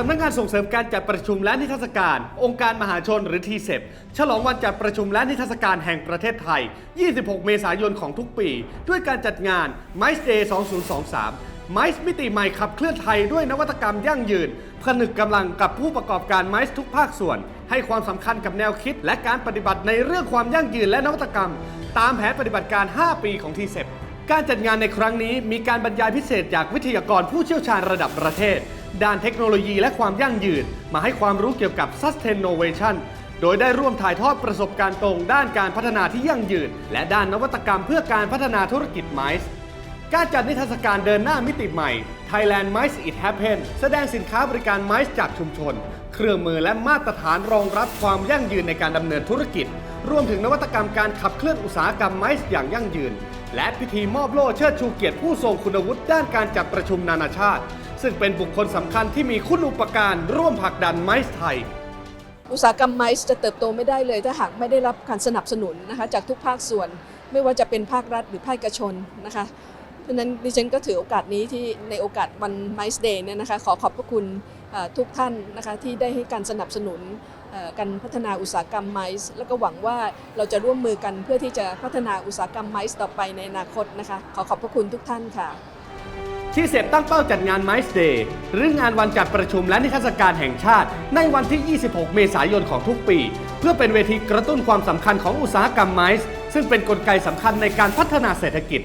สำนักงานส่งเสริมการจัดประชุมและนิทรรศการ องค์การมหาชนหรือทีเซฉลองวันจัดประชุมและนิทรรศการแห่งประเทศไทย 26 เมษายนของทุกปี ด้วยการจัดงาน MICE Day 2023 MICE มิติใหม่ขับเคลื่อนไทยด้วยนวัตกรรมยั่งยืน ผนึกกำลังกับผู้ประกอบการ MICE ทุกภาคส่วน ให้ความสำคัญกับแนวคิด และการปฏิบัติในเรื่องความยั่งยืนและนวัตกรรม ตามแผนปฏิบัติการ 5 ปีของทีเซการจัดงานในครั้งนี้มีการบรรยายพิเศษจากวิทยากรผู้เชี่ยวชาญระดับประเทศ ด้านเทคโนโลยีและความยั่งยืน มาให้ความรู้เกี่ยวกับ Sustainnovation โดยได้ร่วมถ่ายทอดประสบการณ์ตรงด้านการพัฒนาที่ยั่งยืน และด้านนวัตกรรมเพื่อการพัฒนาธุรกิจไมซ์การจัดนิทรรศการเดินหน้ามิติใหม่ Thailand Mice It Happen แสดงสินค้าบริการไมซ์จากชุมชน เครื่องมือและมาตรฐานรองรับความยั่งยืนในการดำเนินธุรกิจ รวมถึงนวัตกรรมการขับเคลื่อนอุตสาหกรรมไมซ์อย่างยั่งยืน และพิธีมอบโล่เชิดชูเกียรติผู้ทรงคุณวุฒิด้านการจัดประชุมนานาชาติ ซึ่งเป็นบุคคลสำคัญที่มีคุณอุปการร่วมผลักดันไมซ์ไทย อุตสาหกรรมไมซ์จะเติบโตไม่ได้เลย ถ้าหากไม่ได้รับการสนับสนุนนะคะจากทุกภาคส่วน ไม่ว่าจะเป็นภาครัฐหรือภาคเอกชนนะคะเพราะนั้นดิฉันก็ถือโอกาสนี้ที่ในโอกาสวันไมซ์เดย์เนี่ยนะคะขอขอบพระคุณทุกท่านนะคะที่ได้ให้การสนับสนุนการพัฒนาอุตสาหกรรมไมซ์แล้วก็หวังว่าเราจะร่วมมือกันเพื่อที่จะพัฒนาอุตสาหกรรมไมซ์ต่อไปในอนาคตนะคะขอขอบพระคุณทุกท่านค่ะ ที่เสพตั้งเป้าจัดงาน MICE Day หรืองานวันจัดประชุมและนิทรรศการแห่งชาติ ในวันที่ 26 เมษายนของทุกปี เพื่อเป็นเวทีกระตุ้นความสำคัญของอุตสาหกรรมไมซ์ซึ่งเป็นนกลไกสำคัญในการพัฒนาเศรษฐกิจ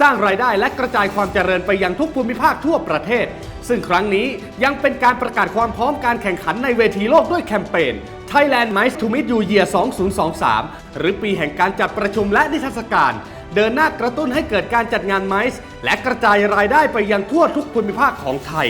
สร้างรายได้และกระจายความเจริญไปยังทุกภูมิภาคทั่วประเทศ ซึ่งครั้งนี้ยังเป็นการประกาศความพร้อมการแข่งขันในเวทีโลกด้วยแคมเปญ Thailand Mice to Meet You Year 2023 หรือปีแห่งการจัดประชุมและนิทรรศการ เดินหน้ากระตุ้นให้เกิดการจัดงานไมซ์และกระจายรายได้ไปยังทั่วทุกภูมิภาคของไทย